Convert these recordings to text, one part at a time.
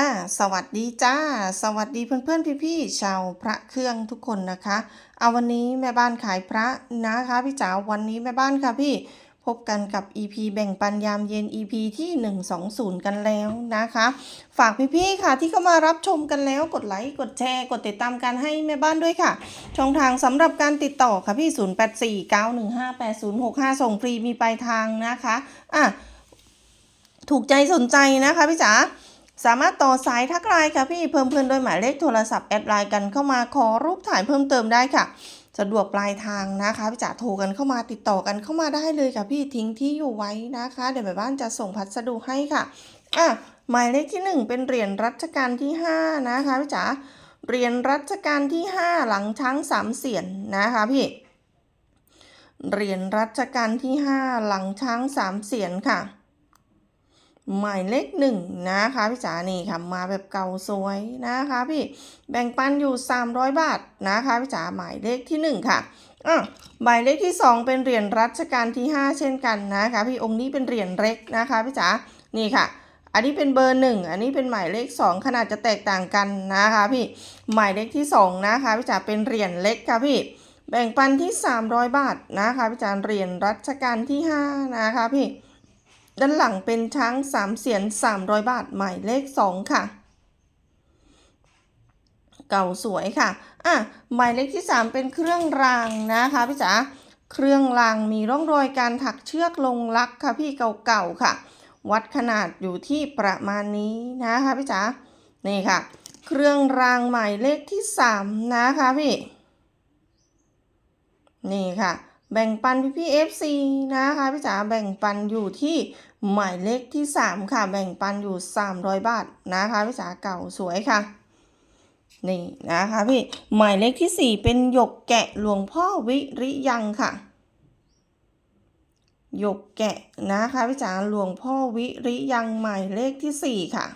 อ่าสวัสดีจ้า สวัสดีเพื่อนๆพี่ๆชาวพระเครื่องทุกคนนะคะ เอาวันนี้แม่บ้านขายพระนะคะพี่จ๋าวันนี้แม่บ้านค่ะพี่พบกันกับ EP แบ่งปันยามเย็น EP ที่ 120 กันแล้วนะคะ ฝากพี่ๆค่ะที่เข้ามารับชมกันแล้วกดไลค์กดแชร์กดติดตามกันให้แม่บ้านด้วยค่ะ ช่องทางสำหรับการติดต่อค่ะพี่ 0849158065 ส่งฟรีมีปลายทางนะคะอะถูกใจสนใจนะคะพี่จ๋า สามารถต่อสายทักไลน์ค่ะพี่เพิ่มเพื่อนด้วยหมายเลขโทรศัพท์แอดไลน์กันเข้ามาขอรูปถ่ายเพิ่มเติมได้ค่ะ สะดวกปลายทางนะคะพี่จ๋าโทรกันเข้ามาติดต่อกันเข้ามาได้เลยค่ะพี่ทิ้งที่อยู่ไว้นะคะ เดี๋ยวแม่บ้านจะส่งพัสดุให้ค่ะอะหมายเลขที่หนึ่งเป็นเหรียญรัชกาลที่ห้านะคะพี่จ๋าเหรียญรัชกาลที่ห้าหลังช้างสามเสียนนะคะพี่เหรียญรัชกาลที่ห้าหลังช้างสามเสียนค่ะ หมายเลขหนึ่งนะคะพี่จ๋านี่ค่ะมาแบบเก่าสวยนะคะพี่แบ่งปันอยู่ 300 บาทนะคะพี่จ๋าหมายเลขที่หนึ่งค่ะอะหมายเลขที่สองเป็นเหรียญรัชกาลที่ห้าเช่นกันนะคะพี่องค์นี้เป็นเหรียญเล็กนะคะพี่จ๋านี่ค่ะ อันนี้เป็นเบอร์หนึ่งอันนี้เป็นหมายเลขสองขนาดจะแตกต่างกันนะคะพี่หมายเลขที่สองนะคะพี่จ๋าเป็นเหรียญเล็กค่ะพี่แบ่งปันที่ 300 บาทนะคะพี่จ๋าเหรียญรัชกาลที่ห้านะคะพี่ ด้านหลังเป็นช้างสามเสียน300บาทหมายเลข2ค่ะ เก่าสวยค่ะอะหมายเลขที่3เป็นเครื่องรางนะคะพี่จ๋าเครื่องรางมีร่องรอยการถักเชือกลงลักค่ะพี่เก่าๆค่ะ วัดขนาดอยู่ที่ประมาณนี้นะคะพี่จ๋านี่ค่ะ เครื่องรางหมายเลขที่3นะคะพี่นี่ค่ะ แบ่งปันพี่พี่ FC นะคะพี่จ๋าแบ่งปันอยู่ที่หมายเลขที่ 3 ค่ะ แบ่งปันอยู่ 300 บาทนะคะพี่จ๋าเก่าสวยค่ะนี่นะคะพี่หมายเลขที่ 4 เป็นหยกแกะหลวงพ่อวิริยังค่ะหยกแกะนะคะพี่จ๋าหลวงพ่อวิริยังหมายเลขที่ 4 ค่ะ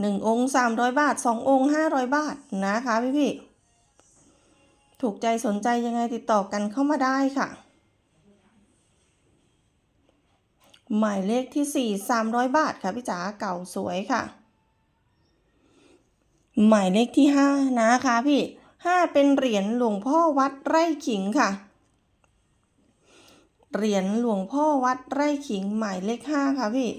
หนึ่งองค์300 บาทสององค์ 500 บาทนะคะพี่พี่ ถูกใจสนใจยังไงติดต่อกันเข้ามาได้ค่ะ หมายเลขที่ 4 300 บาทค่ะพี่จ๋าเก่าสวยค่ะ หมายเลขที่ 5 นะคะพี่ 5 เป็นเหรียญหลวงพ่อวัดไร่ขิงค่ะ เหรียญหลวงพ่อวัดไร่ขิงหมายเลข 5 ค่ะพี่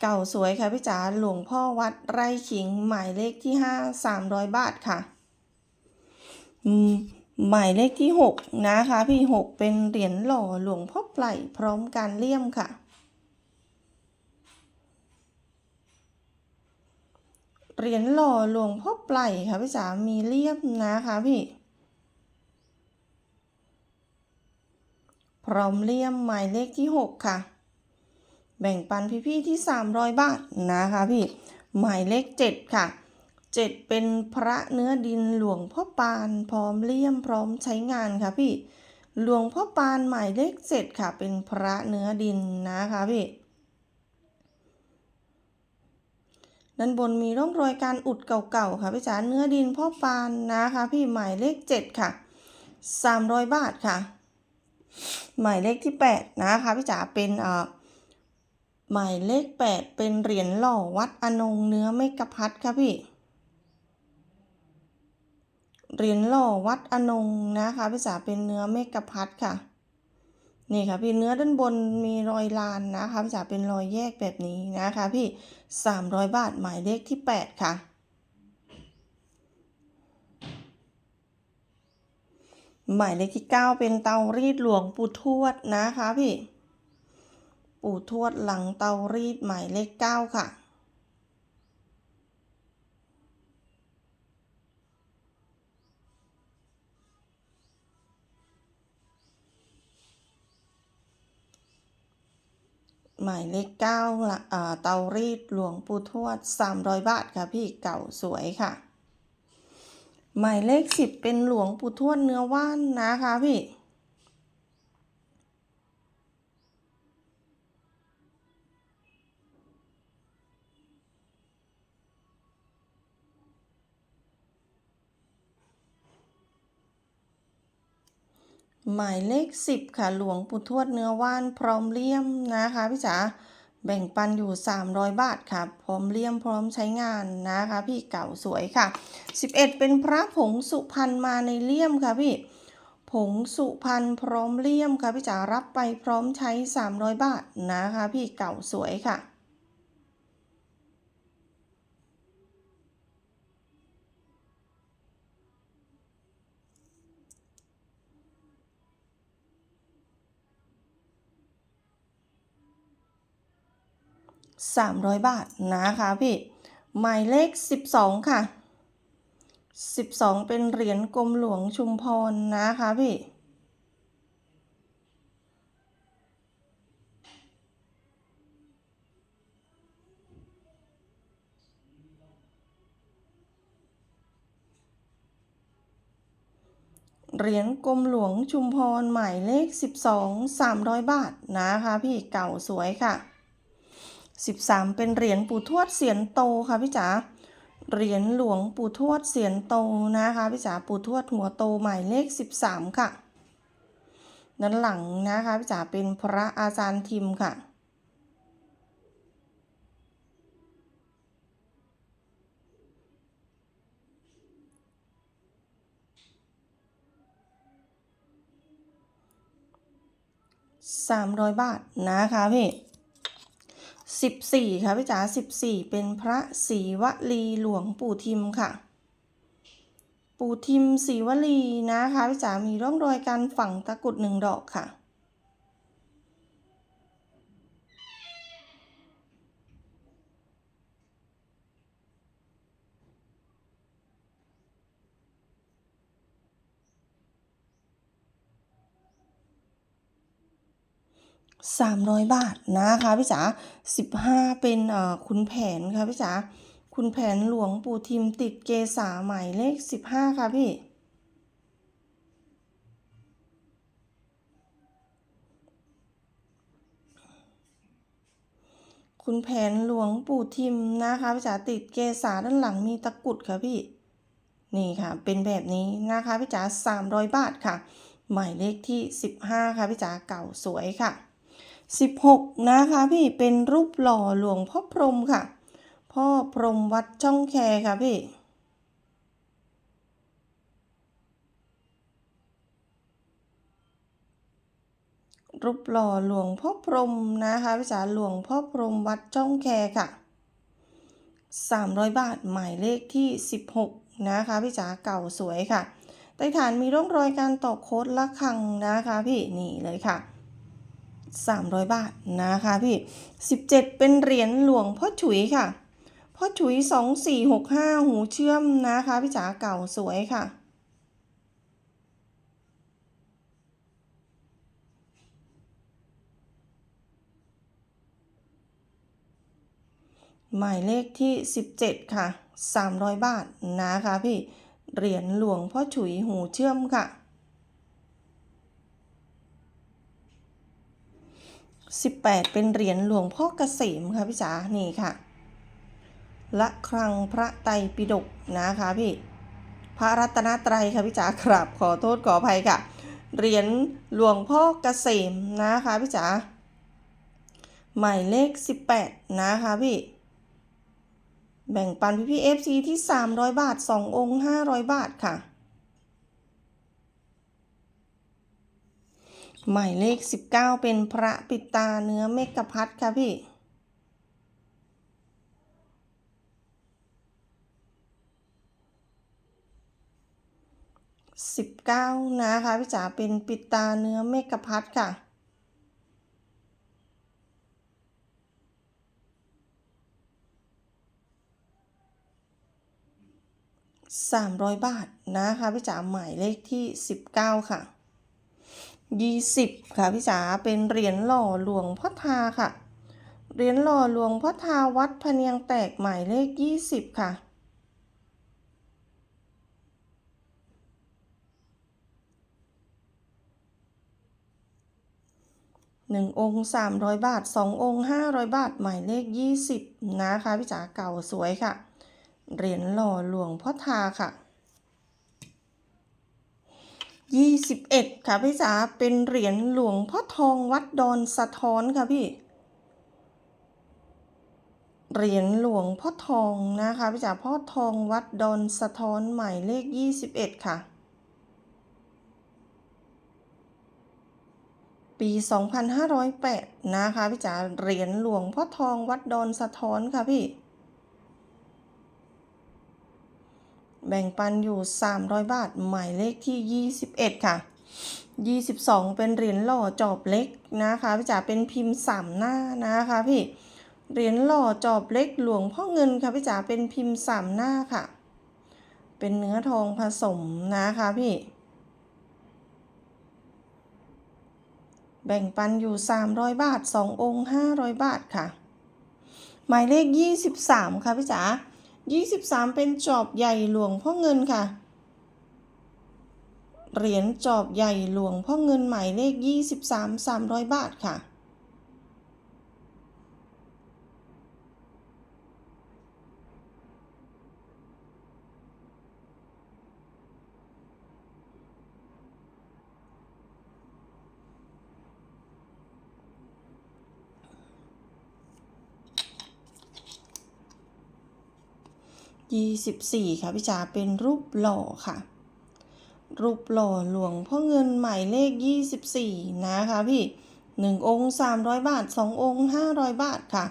เก่าสวยค่ะพี่จ๋าหลวงพ่อวัดไร่ขิงหมายเลขที่ห้าสามร้อยบาทค่ะหมายเลขที่หกนะคะ พี่หกเป็นเหรียญหล่อหลวงพ่อไพลพร้อมการเลี่ยมค่ะ เหรียญหล่อหลวงพ่อไพลค่ะพี่จ๋ามีเลี่ยมนะคะพี่พร้อมเลี่ยมหมายเลขที่หกค่ะ แบ่งปันพี่ๆที่ 300 บาทนะคะพี่ หมายเลข 7 ค่ะ 7 เป็นพระเนื้อดินหลวงพ่อปานพร้อมเลี่ยมพร้อมใช้งานค่ะพี่ หลวงพ่อปานหมายเลข 7 ค่ะ เป็นพระเนื้อดินนะคะพี่ด้านบนมีร่องรอยการอุดเก่าๆค่ะพี่จ๋าเนื้อดินพ่อปานนะคะพี่หมายเลข 7 ค่ะ 300 บาทค่ะ หมายเลขที่ 8 นะคะพี่จ๋าเป็นเอ่อ หมายเลข 8 เป็นเหรียญหล่อวัดอนงเนื้อเมกะพัดค่ะพี่ เหรียญหล่อวัดอนงนะคะพี่จ๋าเป็นเนื้อเมกะพัดค่ะ นี่ค่ะพี่เนื้อด้านบนมีรอยลานนะคะพี่จ๋าเป็นรอยแยกแบบนี้นะคะพี่ 300 บาทหมายเลขที่ 8 ค่ะหมายเลขที่ 9 เป็นเตารีดหลวงปู่ทวดนะคะพี่ ปู่ทวดหลังเตารีดหมายเลขเก้าค่ะ หมายเลขเก้าละอ่าเตารีดหลวงปู่ทวด 300 บาทค่ะพี่เก่าสวยค่ะ หมายเลข 10 เป็นหลวงปู่ทวดเนื้อว่านนะคะพี่ หมายเลข 10 ค่ะ หลวงปู่ทวดเนื้อว่านพร้อมเลี่ยมนะคะพี่จ๋าแบ่งปันอยู่ 300 บาทค่ะ พร้อมเลี่ยมพร้อมใช้งานนะคะ พี่เก่าสวยค่ะ 11 เป็นพระผงสุพรรณมาในเลี่ยมค่ะพี่ ผงสุพรรณพร้อมเลี่ยมค่ะพี่จ๋ารับไปพร้อมใช้ 300 บาทนะคะ พี่เก่าสวยค่ะ 300 บาทนะคะพี่ หมายเลข 12 ค่ะ 12 เป็นเหรียญกรมหลวงชุมพรนะคะพี่เหรียญกรมหลวงชุมพรหมายเลข 12 300 บาทนะคะพี่เก่าสวยค่ะ 13 เป็นเหรียญปู่ทวดเสียนโตค่ะพี่จ๋าเหรียญหลวงปู่ทวดเสียนโตนะคะพี่จ๋าปู่ทวดหัวโตหมายเลข 13 ค่ะ ด้านหลังนะคะพี่จ๋าเป็นพระอาจารย์ทิมค่ะ 300 บาทนะคะพี่ 14 ค่ะพี่จ๋า14 เป็นพระศรีวลีหลวงปู่ทิมค่ะ ปู่ทิมศรีวลีนะคะพี่จ๋ามีร่องรอยการฝังตะกรุดหนึ่งดอกค่ะ 300 บาทนะคะพี่จ๋า15 เป็นเอ่อคุณแผนค่ะพี่จ๋าคุณแผนหลวงปู่ทิมติดเกษาหมายเลข 15 ค่ะพี่คุณแผนหลวงปู่ทิมนะคะพี่จ๋าติดเกษาด้านหลังมีตะกุดค่ะพี่ นี่ค่ะเป็นแบบนี้นะคะพี่จ๋า300 บาทค่ะ หมายเลขที่ 15 ค่ะพี่จ๋าเก่าสวยค่ะ 16 นะคะพี่เป็นรูปหล่อหลวงพ่อพรมค่ะ พ่อพรมวัดช่องแคค่ะพี่รูปหล่อหลวงพ่อพรมนะคะพี่จ๋าหลวงพ่อพรมวัดช่องแคค่ะ 300 บาทหมายเลขที่ 16 นะคะพี่จ๋าเก่าสวยค่ะใต้ฐานมีร่องรอยการตอกโค้ดละคังนะคะพี่นี่เลยค่ะ 300 บาทนะคะพี่ 17 เป็นเหรียญหลวงพ่อฉุยค่ะ พ่อฉุย 2465 หูเชื่อมนะคะพี่จ๋าเก่าสวยค่ะ หมายเลขที่ 17 ค่ะ 300 บาทนะคะพี่ เหรียญหลวงพ่อฉุยหูเชื่อมค่ะ 18 เป็นเหรียญหลวงพ่อเกษมค่ะพี่จ๋านี่ค่ะละครังพระไตรปิฎกนะคะพี่พระรัตนตรัยค่ะพี่จ๋ากราบขอโทษขออภัยค่ะเหรียญหลวงพ่อเกษมนะคะพี่จ๋าหมายเลข 18 นะคะพี่ แบ่งปันพี่พี่เอฟซีที่ 300 บาท 2 องค์ 500 บาทค่ะ หมายเลข 19 เป็นพระปิดตาเนื้อเมกะพัดค่ะพี่19นะคะพี่จ๋าเป็นปิดตาเนื้อเมกะพัดค่ะ300บาทนะคะพี่จ๋าหมายเลขที่19ค่ะ 20 ค่ะพี่จ๋าเป็นเหรียญหล่อหลวงพ่อทาค่ะ เหรียญหล่อหลวงพ่อทาวัดพเนียงแตกหมายเลข 20 ค่ะหนึ่งองค์สามร้อยบาทสององค์ห้าร้อยบาท หมายเลขยี่สิบนะคะพี่จ๋าเก่าสวยค่ะ เหรียญหล่อหลวงพ่อทาค่ะ ยี่สิบเอ็ดค่ะพี่จ๋าเป็นเหรียญหลวงพ่อทองวัดดอนสะท้อนค่ะพี่ เหรียญหลวงพ่อทองนะคะพี่จ๋าพ่อทองวัดดอนสะท้อนหมายเลขยี่สิบเอ็ดค่ะ ปี 2508 นะคะพี่จ๋าเหรียญหลวงพ่อทองวัดดอนสะท้อนค่ะพี่ แบ่งปันอยู่ 300 บาท หมายเลขที่ 21 ค่ะ 22 เป็นเหรียญหล่อจอบเล็กนะคะพี่จ๋าเป็นพิมพ์สามหน้านะคะพี่เหรียญหล่อจอบเล็กหลวงพ่อเงินค่ะพี่จ๋าเป็นพิมพ์สามหน้าค่ะ เป็นเนื้อทองผสมนะคะพี่ แบ่งปันอยู่ 300 บาท 2 องค์ 500 บาทค่ะ หมายเลข 23 ค่ะพี่จ๋า 23 เป็นจอบใหญ่หลวงพ่อเงินค่ะ เหรียญจอบใหญ่หลวงพ่อเงินหมายเลข 23 300 บาทค่ะ 24 ค่ะพี่จ๋าเป็นรูปหล่อค่ะ รูปหล่อหลวงพ่อเงินหมายเลข 24 นะคะพี่1องค์ 300 บาท 2 องค์ 500 บาทค่ะ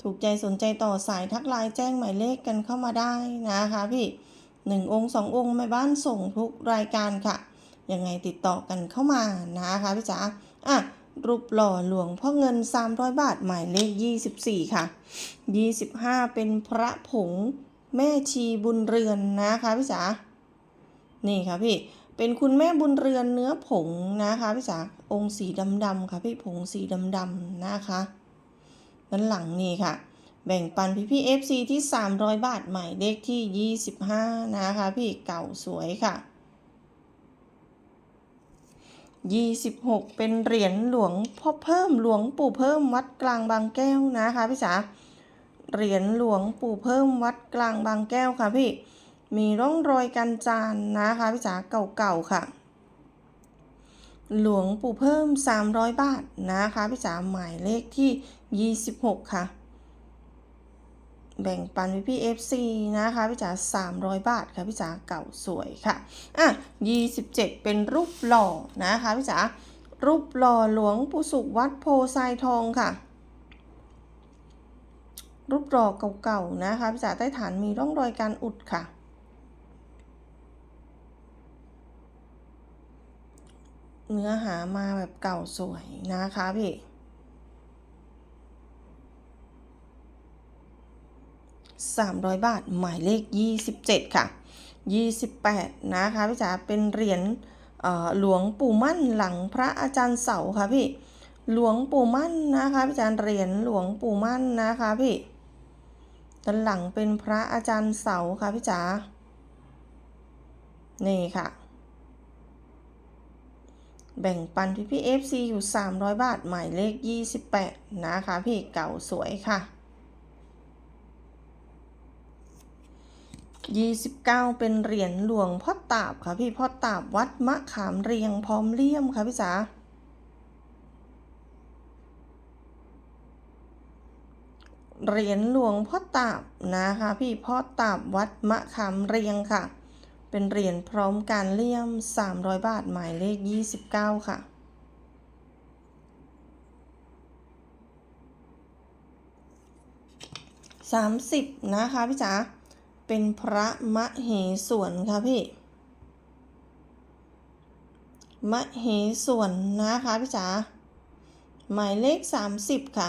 ถูกใจสนใจต่อสายทักไลน์แจ้งหมายเลขกันเข้ามาได้นะคะพี่ 1 องค์ 2 องค์แม่บ้านส่งทุกรายการค่ะ ยังไงติดต่อกันเข้ามานะคะพี่จ๋าอะรูปหล่อหลวงพ่อเงิน 300 บาท หมายเลข 24 ค่ะ 25 เป็นพระผง แม่ชีบุญเรือนนะคะพี่จ๋านี่ค่ะพี่เป็นคุณแม่บุญเรือนเนื้อผงนะคะพี่จ๋าองค์สีดำๆค่ะพี่ผงสีดำๆนะคะด้านหลังนี่ค่ะ แบ่งปันพี่พี่ FC ที่ 300 บาทใหมายเลขที่ 25 นะคะพี่เก่าสวยค่ะ 26 เป็นเหรียญหลวงพ่อเพิ่มหลวงปู่เพิ่มวัดกลางบางแก้วนะคะพี่จ๋า เหรียญหลวงปู่เพิ่มวัดกลางบางแก้วค่ะพี่ มีร่องรอยกันจานนะคะพี่จ๋าเก่าๆค่ะ หลวงปู่เพิ่ม 300 บาทนะคะพี่จ๋าหมายเลขที่ 26 ค่ะ แบ่งปันพี่พี่ FC นะคะพี่จ๋า300 บาทค่ะพี่จ๋าเก่าสวยค่ะ อะ 27 เป็นรูปหล่อนะคะพี่จ๋ารูปหล่อหลวงปู่สุขวัดโพไซทองค่ะ รูปหล่อเก่าๆนะคะพี่จ๋าใต้ฐานมีร่องรอยการอุดค่ะ เนื้อหามาแบบเก่าสวยนะคะพี่300บาทหมายเลข27ค่ะ28นะคะพี่จ๋าเป็นเหรียญหลวงปู่มั่นหลังพระอาจารย์เสาค่ะพี่หลวงปู่มั่นนะคะพี่จ๋าเหรียญหลวงปู่มั่นนะคะพี่ ด้านหลังเป็นพระอาจารย์เสาค่ะพี่จ๋า นี่ค่ะ แบ่งปันพี่พี่ FC อยู่ 300 บาท หมายเลข 28 นะคะพี่เก่าสวยค่ะ 29 เป็นเหรียญหลวงพ่อตาบค่ะพี่พ่อตาบวัดมะขามเรียงพร้อมเลี่ยมค่ะพี่จ๋า เหรียญหลวงพ่อตาบนะคะ พี่พ่อตาบวัดมะขามเรียงค่ะ เป็นเหรียญพร้อมการเลี่ยม 300 บาทหมายเลข 29 ค่ะ 30 นะคะพี่จ๋าเป็นพระมะเหสวนค่ะพี่มะเหสวนนะคะพี่จ๋าหมายเลข 30 ค่ะ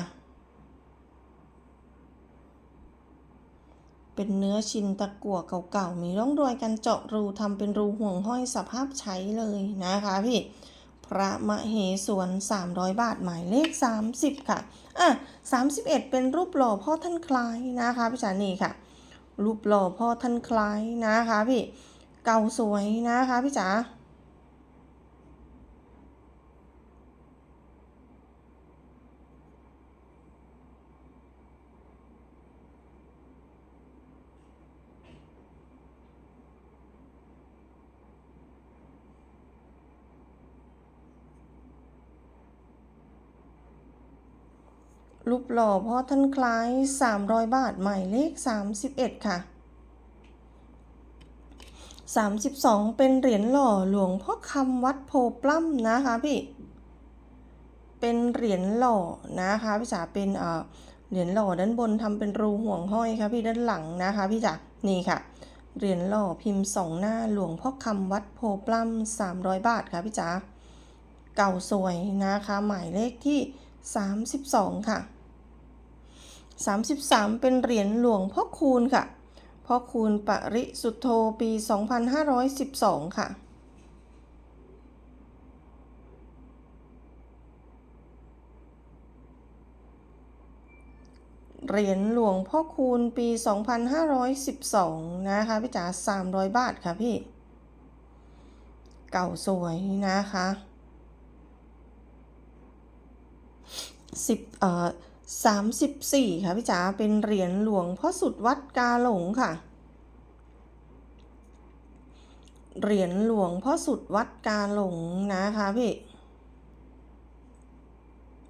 เป็นเนื้อชิ้นตะกั่วเก่าๆ มีร่องรอยการเจาะรูทำเป็นรูห่วงห้อยสภาพใช้เลยนะคะพี่ พระมเหสวน 300 บาทหมายเลข 30 ค่ะ อะ 31 เป็นรูปหล่อพ่อท่านคล้ายนะคะพี่จ๋านีค่ะ รูปหล่อพ่อท่านคล้ายนะคะพี่ เก่าสวยนะคะพี่จ๋า รูปหล่อพ่อท่านคล้าย 300 บาทหมายเลข 31 ค่ะ 32 เป็นเหรียญหล่อหลวงพ่อคำวัดโพปล้ำนะคะพี่ เป็นเหรียญหล่อนะคะพี่จ๋าเป็นเอ่อเหรียญหล่อด้านบนทำเป็นรูห่วงห้อยค่ะพี่ด้านหลังนะคะพี่จ๋านี่ค่ะเหรียญหล่อพิมพ์สองหน้าหลวงพ่อคำวัดโพปล้ำ300บาทค่ะพี่จ๋าเก่าสวยนะคะ หมายเลขที่ 32 ค่ะ 33 เป็นเหรียญหลวงพ่อคูณค่ะพ่อคูณปริสุทธโธปี 2512 ค่ะ เหรียญหลวงพ่อคูณปี 2512 นะคะพี่จ๋า300 บาทค่ะพี่ เก่าสวยนะคะสิบเอ่อ สามสิบสี่ค่ะพี่จ๋าเป็นเหรียญหลวงพ่อสุดวัดกาหลงค่ะ เหรียญหลวงพ่อสุดวัดกาหลงนะคะพี่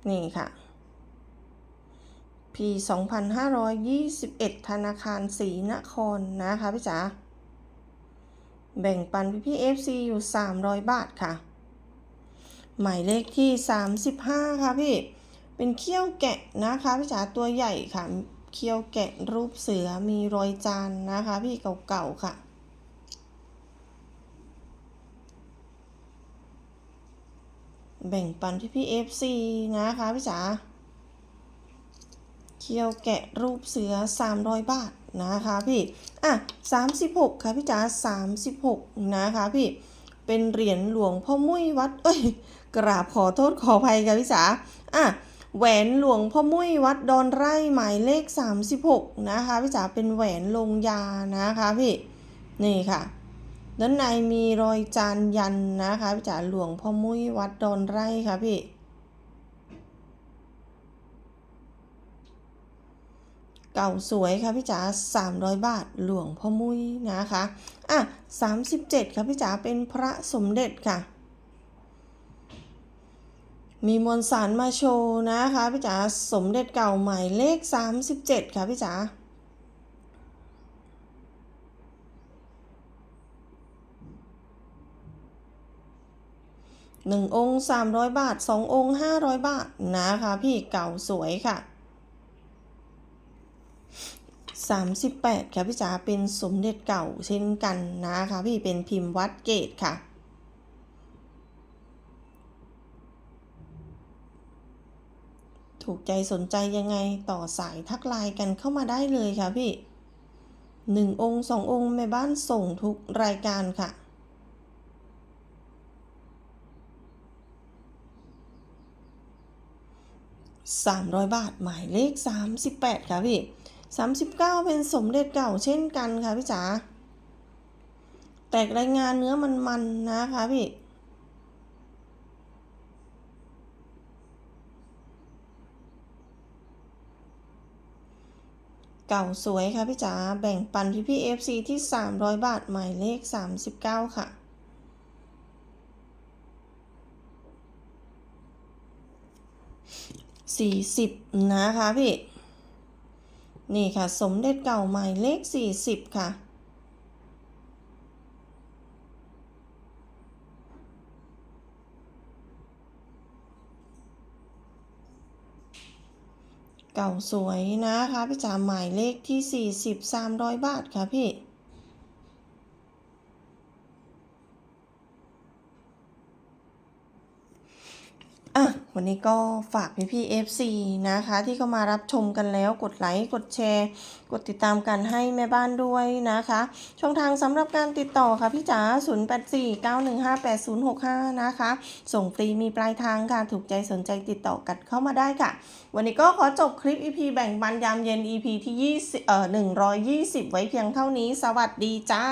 นี่ค่ะ ปี 2521 ธนาคารศรีนครนะคะพี่จ๋าแบ่งปันพี่พี่ FC อยู่ 300 บาทค่ะ หมายเลขที่ 35 ค่ะพี่ เป็นเขี้ยวแกะนะคะพี่จ๋าตัวใหญ่ค่ะ เขี้ยวแกะรูปเสือมีรอยจานนะคะ พี่เก่าๆค่ะแบ่งปันพี่พี่ FC นะคะพี่จ๋าเคียวแกะรูปเสือ 300 บาทนะคะพี่ อะ 36 ค่ะพี่จ๋า36 นะคะพี่ เป็นเหรียญหลวงพ่อมุ้ยวัด เอ้ย กราบขอโทษขออภัยค่ะพี่จ๋าอะ แหวนหลวงพ่อมุ้ยวัดดอนไร่หมายเลข 36 นะคะพี่จ๋าเป็นแหวนลงยานะคะพี่นี่ค่ะด้านในมีรอยจานยันนะคะพี่จ๋าหลวงพ่อมุ้ยวัดดอนไร่ค่ะพี่เก่าสวยค่ะพี่จ๋า300 บาทหลวงพ่อมุ้ยนะคะ อะ 37 ค่ะพี่จ๋าเป็นพระสมเด็จค่ะ มีมวลสารมาโชว์นะคะพี่จ๋าสมเด็จเก่าใหมายเลข 37 ค่ะพี่จ๋าหนึ่งองค์300บาทสององค์500บาทนะคะพี่เก่าสวยค่ะ38ค่ะพี่จ๋าเป็นสมเด็จเก่าเช่นกันนะคะพี่เป็นพิมพ์วัดเกตค่ะ ถูกใจสนใจยังไงต่อสายทักไลน์กันเข้ามาได้เลยค่ะพี่หนึ่งองค์สององค์แม่บ้านส่งทุกรายการค่ะ 300 บาทหมายเลข 38 ค่ะพี่ 39 เป็นสมเด็จเก่าเช่นกันค่ะพี่จ๋า แตกรายงานเนื้อมันๆนะคะพี่ เก่าสวยค่ะพี่จ๋าแบ่งปันพี่พี่ FC ที่ 300 บาทหมายเลข 39 ค่ะสี่สิบนะคะพี่ นี่ค่ะ สมเด็จเก่าหมายเลขสี่สิบค่ะ เก่าสวยนะคะพี่จ๋าหมายเลขที่สี่สิบสามร้อยบาทค่ะพี่ อะ วันนี้ก็ฝากพี่พี่ FC นะคะ ที่เข้ามารับชมกันแล้วกดไลค์กดแชร์ กดติดตามกันให้แม่บ้านด้วยนะคะ ช่องทางสำหรับการติดต่อค่ะพี่จ๋า0849158065 นะคะ ส่งฟรีมีปลายทางค่ะ ถูกใจสนใจติดต่อกันเข้ามาได้ค่ะ วันนี้ก็ขอจบคลิป EP แบ่งปันยามเย็น EP ที่20เอ่อ120 ไว้เพียงเท่านี้ สวัสดีจ้า